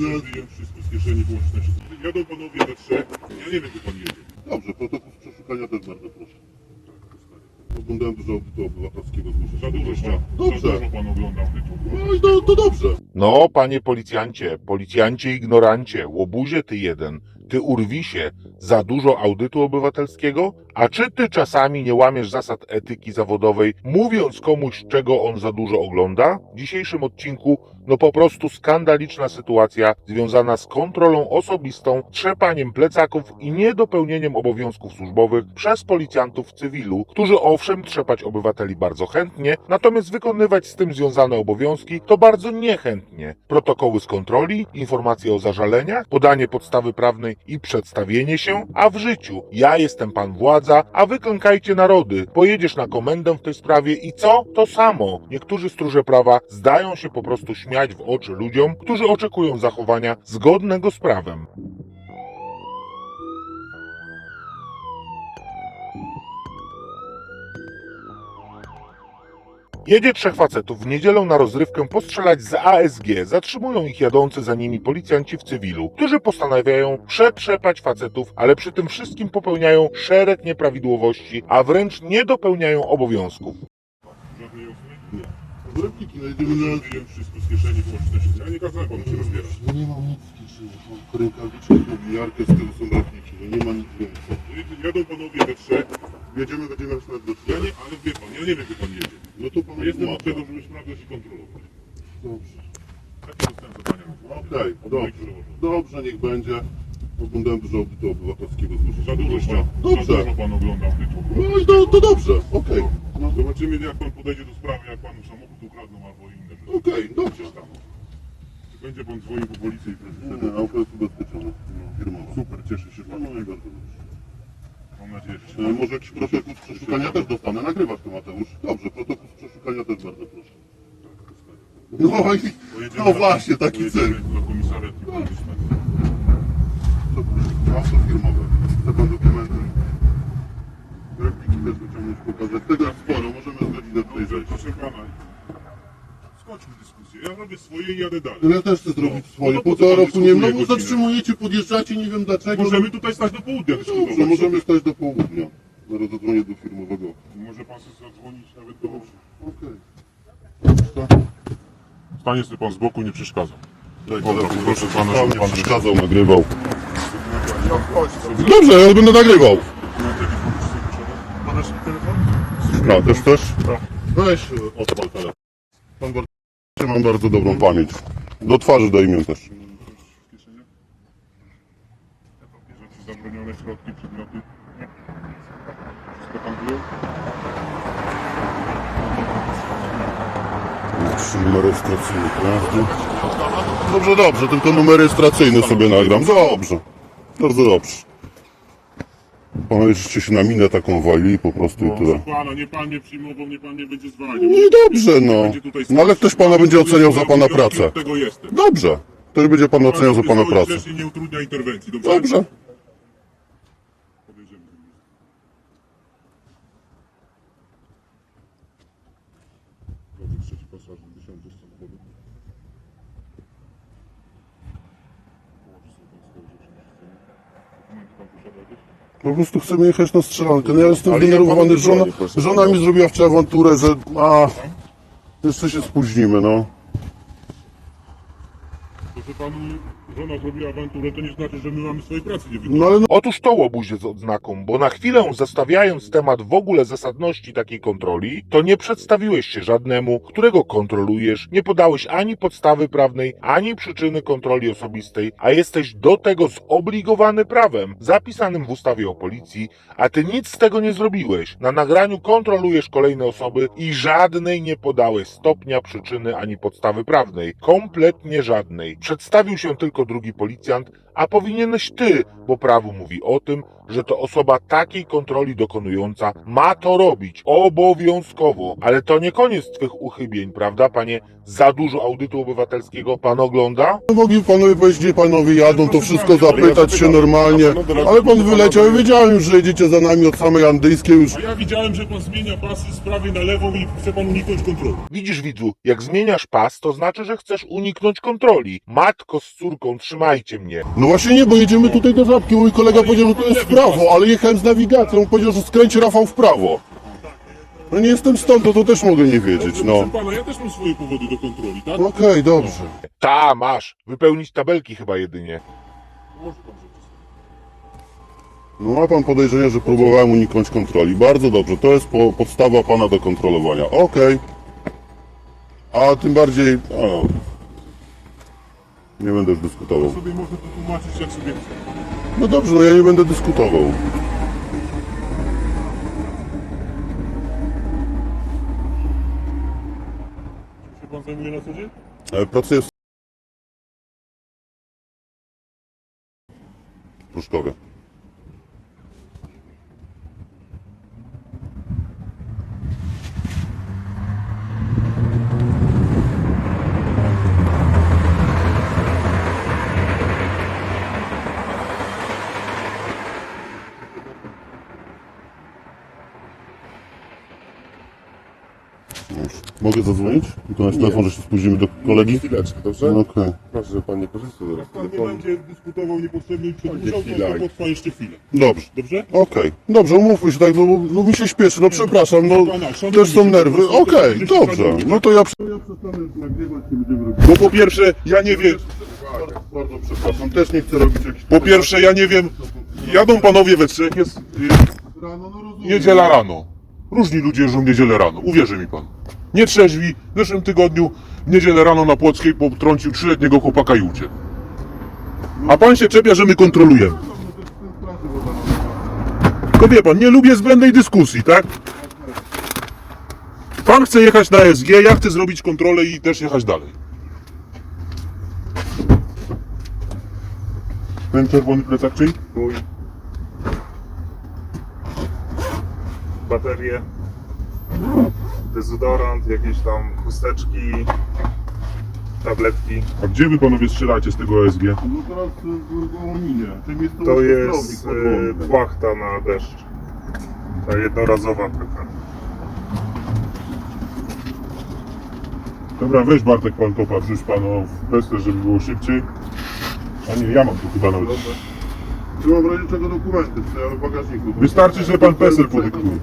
Wyjąłem wszystko z kieszeni, wszystko. Jadą panowie we trzech. Ja nie wiem, gdzie pan jedzie. Dobrze, protokół z przeszukania też bardzo proszę. Oglądałem dużo audytu obywatelskiego z Za dużo pan, Dobrze. za dużo pan oglądał tytuł. No i to, to dobrze. No, panie policjancie, policjancie ignorancie, łobuzie ty jeden, ty urwisie, za dużo audytu obywatelskiego? A czy ty czasami nie łamiesz zasad etyki zawodowej, mówiąc komuś, czego on za dużo ogląda? W dzisiejszym odcinku, no po prostu skandaliczna sytuacja związana z kontrolą osobistą, trzepaniem plecaków i niedopełnieniem obowiązków służbowych przez policjantów cywilu, którzy owszem trzepać obywateli bardzo chętnie, natomiast wykonywać z tym związane obowiązki to bardzo niechętnie. Protokoły z kontroli, informacje o zażaleniach, podanie podstawy prawnej i przedstawienie się, a w życiu ja jestem pan władza, a wy klękajcie narody. Pojedziesz na komendę w tej sprawie i co? To samo. Niektórzy stróże prawa zdają się po prostu śmiać w oczy ludziom, którzy oczekują zachowania zgodnego z prawem. Jedzie trzech facetów w niedzielę na rozrywkę postrzelać z ASG. Zatrzymują ich jadący za nimi policjanci w cywilu, którzy postanawiają przetrzepać facetów, ale przy tym wszystkim popełniają szereg nieprawidłowości, a wręcz nie dopełniają obowiązków. Żadnej osły? Nie. Z repliki no jedziemy na... Wyjąłem wszystko z kieszeni, wyłącznie wszystko. Ja nie kazałem panu się rozbierać. No nie mam nic w kieszeni. Mam rękawiczkę, mobiliarkę, z tyłu są repliki. No nie ma nic więcej. Jadą panowie we trzech. Jedziemy, będziemy na ślad do Ja nie, ale wie pan, ja nie wiem, gdzie pan jedzie. No to pan Jestem od tego, żeby sprawdzać i kontrolować. Dobrze. Takie dostałem zadania. Okej, Od dobrze. Dobrze, niech będzie. Oglądałem dużo audytu obywatelskiego z Za dużo pan, za Dobrze. dużo pan oglądał tytuł. No i to, to dobrze. Okej. No, Zobaczymy, jak pan podejdzie do sprawy, jak panu samochód ukradną albo inne rzeczy. Okej, dobrze. Tam. Czy będzie pan dzwonił po policję i Nie, prezydent? nie, auto jest ubezpieczone. No, firmowo. Super, cieszę się No i bardzo dobrze. Mam nadzieję, że się E, Może jakiś protokół z przeszukania też dostanę. Nagrywasz to, Mateusz. Dobrze, protokół z przeszukania też bardzo proszę. No i... Pojedziemy No na- właśnie, taki pojedziemy cel. Do komisariatu i policznego. Co to jest? Auto firmowe. Chce pan dokumenty? Repliki też wyciągnąć, pokazać. Tego jest sporo, możemy z godzinę tutaj Dobrze, zejść. proszę pana. Skończmy dyskusję. Ja robię swoje i jadę dalej. No ja też chcę zrobić No, swoje. no po co Półtora pan roku nie... No dyskutuje bo godzinę? zatrzymujecie, podjeżdżacie, nie wiem dlaczego. Możemy tutaj stać do południa Dobrze, dyskutować. możemy stać do południa. Zaraz zadzwonię do firmowego. Może pan sobie zadzwonić nawet do... Okej. Stanie sobie pan z boku, nie przeszkadza. Dobra, proszę pana, Pan żeby pan przeszkadzał, nagrywał. Dobrze. Dobrze, ja będę nagrywał. Mi telefon? No, też też? Weź e, odpal telefon. Pan. Mam bardzo dobrą pamięć. Do twarzy do imion też. W kieszeniach? Rzeczy zabronione, środki, przedmioty. Wszystko tam było? Numer rejestracyjny, prawda? Dobrze, dobrze, tylko numer rejestracyjny sobie nagram. Dobrze. Bardzo dobrze. Żeście się na minę taką walili po prostu i tyle. Proszę pana, nie pan nie przyjmował, nie pan nie będzie zwalniał. No i dobrze, no. Będzie tutaj No ale ktoś pana będzie oceniał za pana pracę. Od tego jestem. Dobrze. Ktoś będzie pan oceniał za pana Pan pracę. nie utrudnia interwencji, dobrze? Dobrze. Podejdziemy. Dobrze, trzeci pasażer, wysiądę z samochodu. Położy sobie pan swoje rzeczy na siedzeniu. Dokumenty pan posiada jakieś? Po prostu chcemy jechać na strzelankę. No ja jestem Ale zdenerwowany. Żona, proszę żona pana. mi zrobiła wczoraj awanturę, że a, jeszcze się spóźnimy, no. To, że panu żona zrobiła awanturę, to nie znaczy, że my mamy swojej pracy nie wykonać. No ale no, Otóż to łobuzie z odznaką, bo na chwilę zostawiając temat w ogóle zasadności takiej kontroli, to nie przedstawiłeś się żadnemu, którego kontrolujesz, nie podałeś ani podstawy prawnej, ani przyczyny kontroli osobistej, a jesteś do tego zobligowany prawem, zapisanym w ustawie o policji, a ty nic z tego nie zrobiłeś. Na nagraniu kontrolujesz kolejne osoby i żadnej nie podałeś stopnia, przyczyny ani podstawy prawnej. Kompletnie żadnej. Przedstawił się tylko drugi policjant, a powinieneś ty, bo prawo mówi o tym, że to osoba takiej kontroli dokonująca ma to robić obowiązkowo. Ale to nie koniec twych uchybień, prawda, panie? Za dużo audytu obywatelskiego pan ogląda? mogli panowie powiedzieć, gdzie panowie jadą, to wszystko zapytać się normalnie. No Ale pan wyleciał i wiedziałem już, że jedziecie za nami od samej Andyjskiej już. A ja widziałem, że pan zmienia pasy z prawej na lewą i chce pan uniknąć kontroli. Widzisz, widzu, jak zmieniasz pas, to znaczy, że chcesz uniknąć kontroli. Matko z córką, trzymajcie mnie. No właśnie nie, bo jedziemy tutaj do Żabki. Mój kolega powiedział, że to jest w prawo, ale jechałem z nawigacją. Powiedział, że skręć Rafał w prawo. No nie jestem stąd, to, to też mogę nie wiedzieć, no. Proszę pana, ja też mam swoje powody do kontroli, tak? Okej, dobrze. Ta, masz. Wypełnić tabelki chyba jedynie. Może pan No ma pan podejrzenie, że próbowałem uniknąć kontroli. Bardzo dobrze, to jest po, podstawa pana do kontrolowania. Okej. A tym bardziej... A, nie będę już dyskutował. sobie można to tłumaczyć jak sobie chce. No dobrze, no ja nie będę dyskutował. Czym się pan zajmuje na co dzień? E, Pracuję w Pruszkowie. Dobrze. Mogę zadzwonić? Tylko na telefon, że się spóźnimy do kolegi? Chwileczkę, dobrze? No Okej. Proszę, żeby pan nie korzystał teraz z Pan nie telefonu. będzie dyskutował niepotrzebnie i przedłużał, chwila. to potrwa jeszcze chwilę. Dobrze. Dobrze? Okej, dobrze, umówmy się tak, no, bo- no mi się śpieszy, no przepraszam, no Pana, szanowni też są się, nerwy. Okej, to dobrze, szanowni. no to ja... Ja przestanę już nagrywać, nie będziemy robić. Bo po pierwsze, ja nie wiem, Bardzo przepraszam, też nie chcę robić jakichś... po pierwsze, ja nie wiem, jadą panowie we trzech, jest y, Rano, no rozumiem. niedziela rano. Różni ludzie jeżdżą w niedzielę rano, uwierzy mi pan. Nie trzeźwi, w zeszłym tygodniu w niedzielę rano na Płockiej potrącił trzyletniego chłopaka i uciekł. A pan się czepia, że my kontrolujemy. Tylko wie pan, nie lubię zbędnej dyskusji, tak? Pan chce jechać na SG, ja chcę zrobić kontrolę i też jechać dalej. Ten czerwony plecak czyj? Mój. Baterie. Dezodorant, jakieś tam chusteczki. Tabletki. A gdzie wy panowie strzelacie z tego SG? No teraz y, w Gołominie, tym jest To jest e, płachta na deszcz. Ta jednorazowa taka. Dobra, weź Bartek pan to patrz, rzuć pan o w pestę, żeby było szybciej. A nie, ja mam tu chyba nawet. Czy mam w razie czego dokumenty, co ja w bagażniku. Wystarczy, że pan PESEL podyktuje.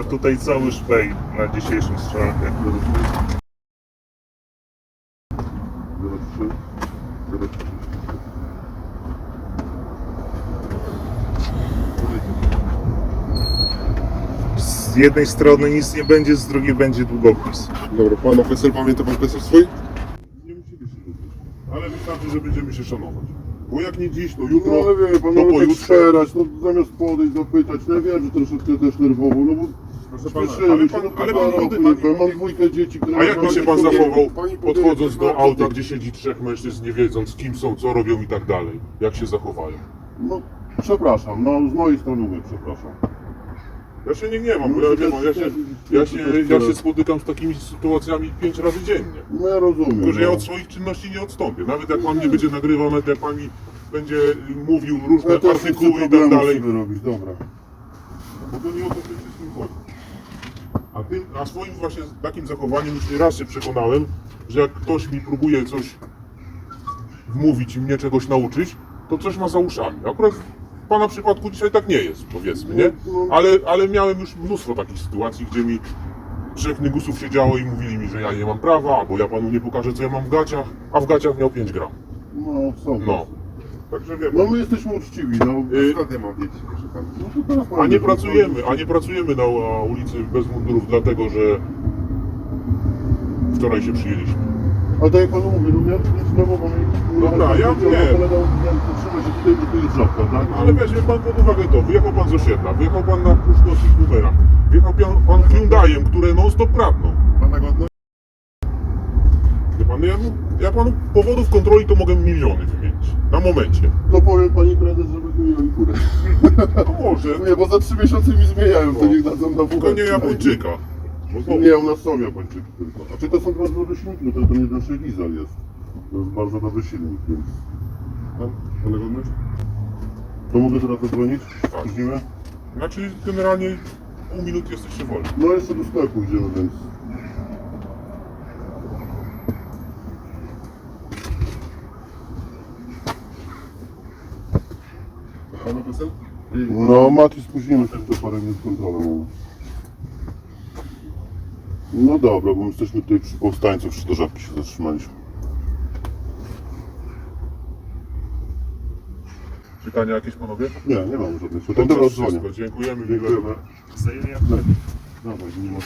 A tutaj cały szpej na dzisiejszym strzelankę. 03, 03. Z jednej strony nic nie będzie, z drugiej będzie długopis. Dobra, pan PESEL, pamięta pan PESEL swój? Nie musimy się lubić. Ale wystarczy, że będziemy się szanować. Bo jak nie dziś, to No jutro, ale wie pan, to no tak pojutrze. no zamiast podejść, zapytać, no ja wiem, że troszeczkę też nerwowo, no bo Proszę pana, ale pan, no ale pan, pan, mam dwójkę dzieci, które... A jak by się pan zachował, pani podchodząc do powie- auta, gdzie siedzi trzech mężczyzn, nie wiedząc kim są, co robią i tak dalej? Jak się zachowają? No, przepraszam, no z mojej strony mówię, przepraszam. Ja się nie gniewam, bo ja, wie pan, ja, się, ja, się, ja się spotykam z takimi sytuacjami pięć razy dziennie. No ja rozumiem. Tylko, że ja no. od swoich czynności nie odstąpię. Nawet jak pan mnie będzie nagrywał, nawet jak pan mi będzie mówił różne też artykuły i tak problemu dalej. sobie robić, dobra. Bo to nie o to przede wszystkim chodzi. A, tym, a swoim właśnie takim zachowaniem już nie raz się przekonałem, że jak ktoś mi próbuje coś wmówić i mnie czegoś nauczyć, to coś ma za uszami. Akurat pana przypadku dzisiaj tak nie jest, powiedzmy, nie? Ale, ale miałem już mnóstwo takich sytuacji, gdzie mi trzech nygusów siedziało i mówili mi, że ja nie mam prawa, albo ja panu nie pokażę, co ja mam w gaciach, a w gaciach miał 5 gram. No, są. No. Także wie No my jesteśmy uczciwi, no. Y, Skąd ja mam wiedzieć, proszę pana? no to teraz A nie że- pracujemy, a nie pracujemy na ulicy bez mundurów, dlatego że wczoraj się przyjęliśmy. Ale tak jak panu mówię, no miałem znowu, bo mi... Dobra, ja wiem. Trzymaj się tutaj, bo tu jest żabka, tak? Ale weźmie pan pod uwagę to, wyjechał pan z osiedla, wyjechał pan na pruszkowskich numerach, wyjechał pan, pan Hyundaiem, które non stop kradną. Pana godność? Wie pan, ja, ja panu powodów kontroli to mogę miliony wymienić. Na momencie. To powiem pani prezes, żeby tu mieli kurę. No może, Nie, bo za trzy miesiące mi zmieniają, to niech dadzą na tylko nie Japończyka. Nie, u nas są Japończyki tylko. A czy to są bardzo dobre silniki? To, to nie nasz diesel jest. To jest bardzo dobry silnik, więc... Pana godność? To mogę teraz zadzwonić? Tak. Spóźnimy? Znaczy, generalnie pół minut jesteście wolni. No jeszcze do sklepu idziemy, więc... Pan ofeser? No, Mati, spóźnimy się do parę minut kontrolę. No dobra, bo my jesteśmy tutaj przy powstańców, przy do żabki się zatrzymaliśmy. Pytania jakieś panowie? Nie, nie mam żadnych pytań. Dobra, dzwonię. Wszystko. Dziękujemy. Dziękujemy. Wzajemnie. Dawaj, nie ma.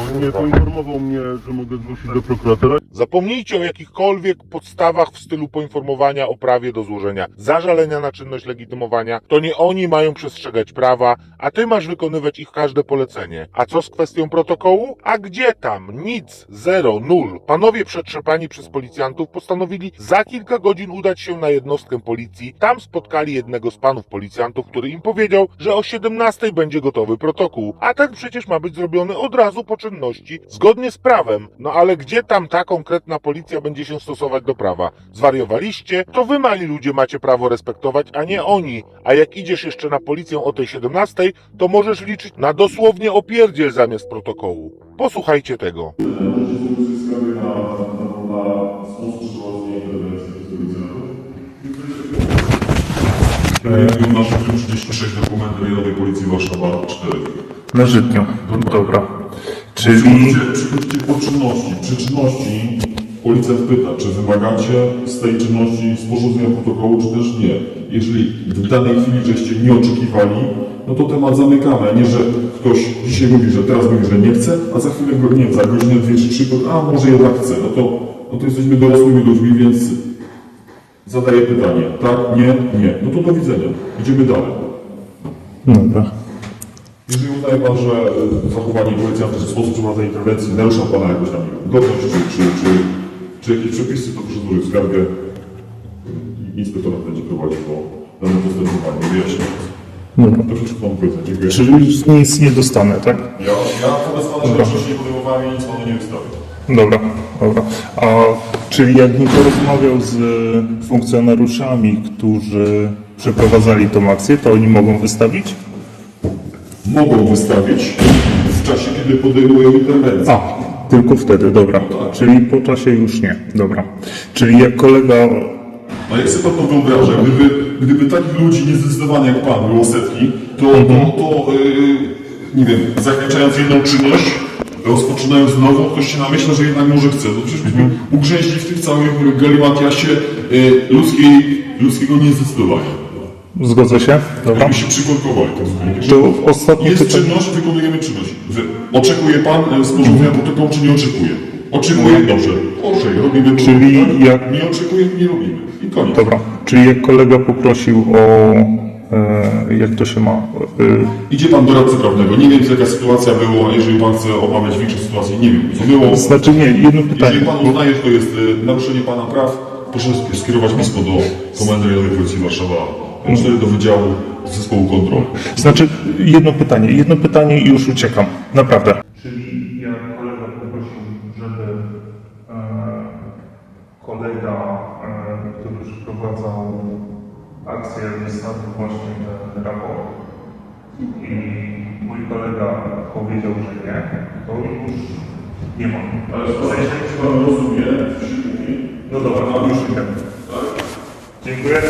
On nie poinformował mnie, że mogę zgłosić do prokuratora. Zapomnijcie o jakichkolwiek podstawach w stylu poinformowania o prawie do złożenia zażalenia na czynność legitymowania. To nie oni mają przestrzegać prawa, a ty masz wykonywać ich każde polecenie. A co z kwestią protokołu? A gdzie tam? Nic. Zero. Nul. Panowie przetrzepani przez policjantów postanowili za kilka godzin udać się na jednostkę policji. Tam spotkali jednego z panów policjantów, który im powiedział, że o 17 będzie gotowy protokół. A ten przecież ma być zrobiony od razu po czynności, zgodnie z prawem. No ale gdzie tam ta konkretna policja będzie się stosować do prawa? Zwariowaliście? To wy mali ludzie macie prawo respektować, a nie oni. A jak idziesz jeszcze na policję o tej 17, to możesz liczyć na dosłownie opierdziel zamiast protokołu. Posłuchajcie tego. Kierujemy nasz 36 dokument rejonowej policji Warszawa 4. Na żytniu. Dobra. Czyli... Przychodzicie po czynności. Przy czynności policjant pyta, czy wymagacie z tej czynności sporządzenia protokołu, czy też nie. Jeżeli w danej chwili żeście nie oczekiwali, no to temat zamykamy, a nie, że ktoś dzisiaj mówi, że teraz mówi, że nie chce, a za chwilę, nie wiem, za godzinę, dwie czy trzy, a może jednak chce. No to, no to jesteśmy dorosłymi ludźmi, więc zadaję pytanie. Tak, nie, nie. No to do widzenia. Idziemy dalej. Dobra. Jeżeli uznaje Pan, że e, zachowanie policjanta, czy sposób przeprowadzenia interwencji narusza Pana jakoś tam godność, czy, czy, czy, czy jakieś przepisy, to proszę złożyć skargę inspektorat będzie prowadził to dane postępowanie, wyjaśniając. Dobra. To wszystko Panu powiedzę. Dziękuję. Czyli nic nie dostanę, tak? Ja, ja wobec Pana rzeczywistości nie podejmowałem i nic Panu nie wystawię. Dobra, dobra. A czyli jak Niko rozmawiał z funkcjonariuszami, którzy przeprowadzali tą akcję, to oni mogą wystawić? Mogą wystawić w czasie, kiedy podejmują interwencję. A, tylko wtedy, dobra. Czyli po czasie już nie, dobra. Czyli jak kolega... A jak sobie pan to wyobraża, gdyby, gdyby takich ludzi niezdecydowanych jak pan było setki, to, to, to yy, nie wiem, zakończając jedną czynność, rozpoczynając nową, ktoś się namyśla, że jednak może chce. No przecież byśmy ugrzęźli w tych całych galimatiasie yy, ludzkiej, ludzkiego niezdecydowania. Zgodzę się? Dobra. My się przykorkowali tym względem. To ostatnie Jest pytanie. czynność, wykonujemy czynność. Wy- Oczekuje pan e, sporządzenia protokołu, czy nie oczekuje? Oczekuje, dobrze. Proszę, robimy Czyli protokół. jak- Nie oczekuje, nie robimy. I koniec. Dobra, czyli jak kolega poprosił o... E, jak to się ma? E, Idzie pan do radcy prawnego. Nie wiem, jaka sytuacja była. Jeżeli pan chce omawiać większą sytuację, nie wiem, co było. znaczy nie, jedno pytanie. Jeżeli pan uznaje, że to jest e, naruszenie pana praw, proszę skierować pismo do Komendy Rejonowej Policji Warszawa 4 do Wydziału Zespołu Kontroli. Znaczy, jedno pytanie, jedno pytanie i już uciekam. Naprawdę. Czyli jak kolega poprosił, żeby e, kolega, e, który przeprowadzał akcję, wystawił właśnie ten raport i mój kolega powiedział, że nie, to już nie ma. Ale w sensie, czy pan rozumie? No dobra, już idę. Dziękuję.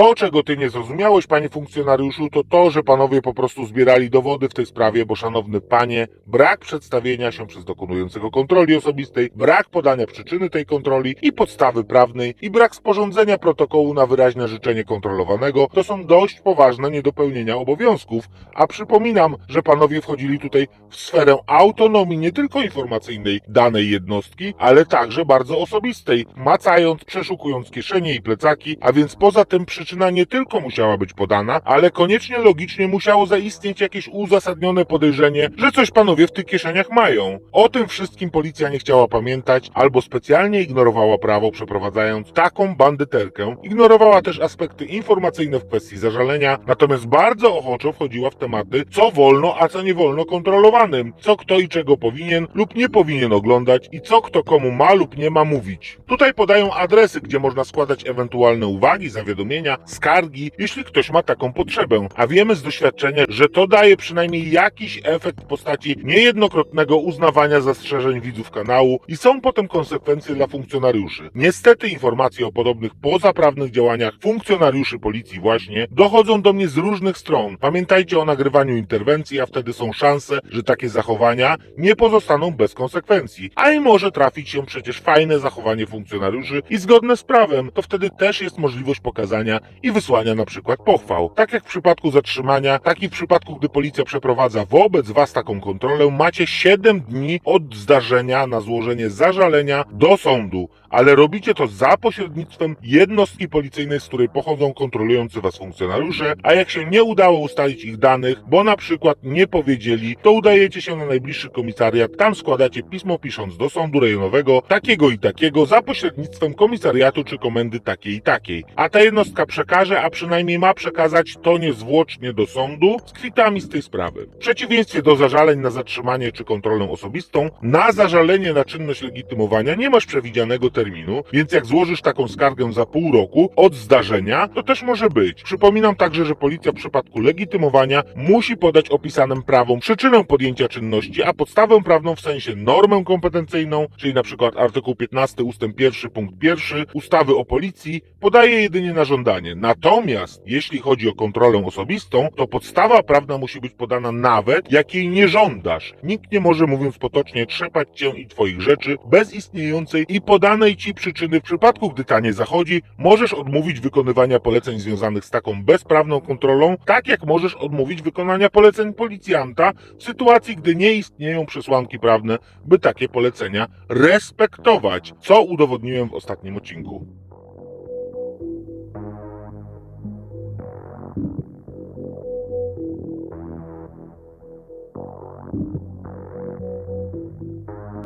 To, czego ty nie zrozumiałeś, panie funkcjonariuszu, to to, że panowie po prostu zbierali dowody w tej sprawie, bo szanowny panie, brak przedstawienia się przez dokonującego kontroli osobistej, brak podania przyczyny tej kontroli i podstawy prawnej i brak sporządzenia protokołu na wyraźne życzenie kontrolowanego to są dość poważne niedopełnienia obowiązków, a przypominam, że panowie wchodzili tutaj w sferę autonomii nie tylko informacyjnej danej jednostki, ale także bardzo osobistej, macając, przeszukując kieszenie i plecaki, a więc poza tym przyczyna nie tylko musiała być podana, ale koniecznie logicznie musiało zaistnieć jakieś uzasadnione podejrzenie, że coś panowie w tych kieszeniach mają. O tym wszystkim policja nie chciała pamiętać, albo specjalnie ignorowała prawo, przeprowadzając taką bandyterkę. Ignorowała też aspekty informacyjne w kwestii zażalenia, natomiast bardzo ochoczo wchodziła w tematy, co wolno, a co nie wolno kontrolowanym, co kto i czego powinien lub nie powinien oglądać i co kto komu ma lub nie ma mówić. Tutaj podają adresy, gdzie można składać ewentualne uwagi, zawiadomienia skargi, jeśli ktoś ma taką potrzebę. A wiemy z doświadczenia, że to daje przynajmniej jakiś efekt w postaci niejednokrotnego uznawania zastrzeżeń widzów kanału i są potem konsekwencje dla funkcjonariuszy. Niestety informacje o podobnych pozaprawnych działaniach funkcjonariuszy policji właśnie dochodzą do mnie z różnych stron. Pamiętajcie o nagrywaniu interwencji, a wtedy są szanse, że takie zachowania nie pozostaną bez konsekwencji. A i może trafić się przecież fajne zachowanie funkcjonariuszy i zgodne z prawem, to wtedy też jest możliwość pokazania i wysłania na przykład pochwał. Tak jak w przypadku zatrzymania, tak i w przypadku, gdy policja przeprowadza wobec Was taką kontrolę, macie 7 dni od zdarzenia na złożenie zażalenia do sądu, ale robicie to za pośrednictwem jednostki policyjnej, z której pochodzą kontrolujący Was funkcjonariusze, a jak się nie udało ustalić ich danych, bo na przykład nie powiedzieli, to udajecie się na najbliższy komisariat, tam składacie pismo pisząc do sądu rejonowego takiego i takiego za pośrednictwem komisariatu czy komendy takiej i takiej. A ta jednostka przekaże, a przynajmniej ma przekazać to niezwłocznie do sądu z kwitami z tej sprawy. W przeciwieństwie do zażaleń na zatrzymanie czy kontrolę osobistą, na zażalenie na czynność legitymowania nie masz przewidzianego terminu, więc jak złożysz taką skargę za pół roku od zdarzenia, to też może być. Przypominam także, że policja w przypadku legitymowania musi podać opisanym prawom przyczynę podjęcia czynności, a podstawę prawną w sensie normę kompetencyjną, czyli przykład artykuł 15 ustęp 1 punkt 1 ustawy o policji, podaje jedynie na żądanie. Natomiast jeśli chodzi o kontrolę osobistą, to podstawa prawna musi być podana nawet jak jej nie żądasz. Nikt nie może, mówiąc potocznie, trzepać cię i twoich rzeczy bez istniejącej i podanej ci przyczyny. W przypadku, gdy ta nie zachodzi, możesz odmówić wykonywania poleceń związanych z taką bezprawną kontrolą, tak jak możesz odmówić wykonania poleceń policjanta w sytuacji, gdy nie istnieją przesłanki prawne, by takie polecenia respektować, co udowodniłem w ostatnim odcinku.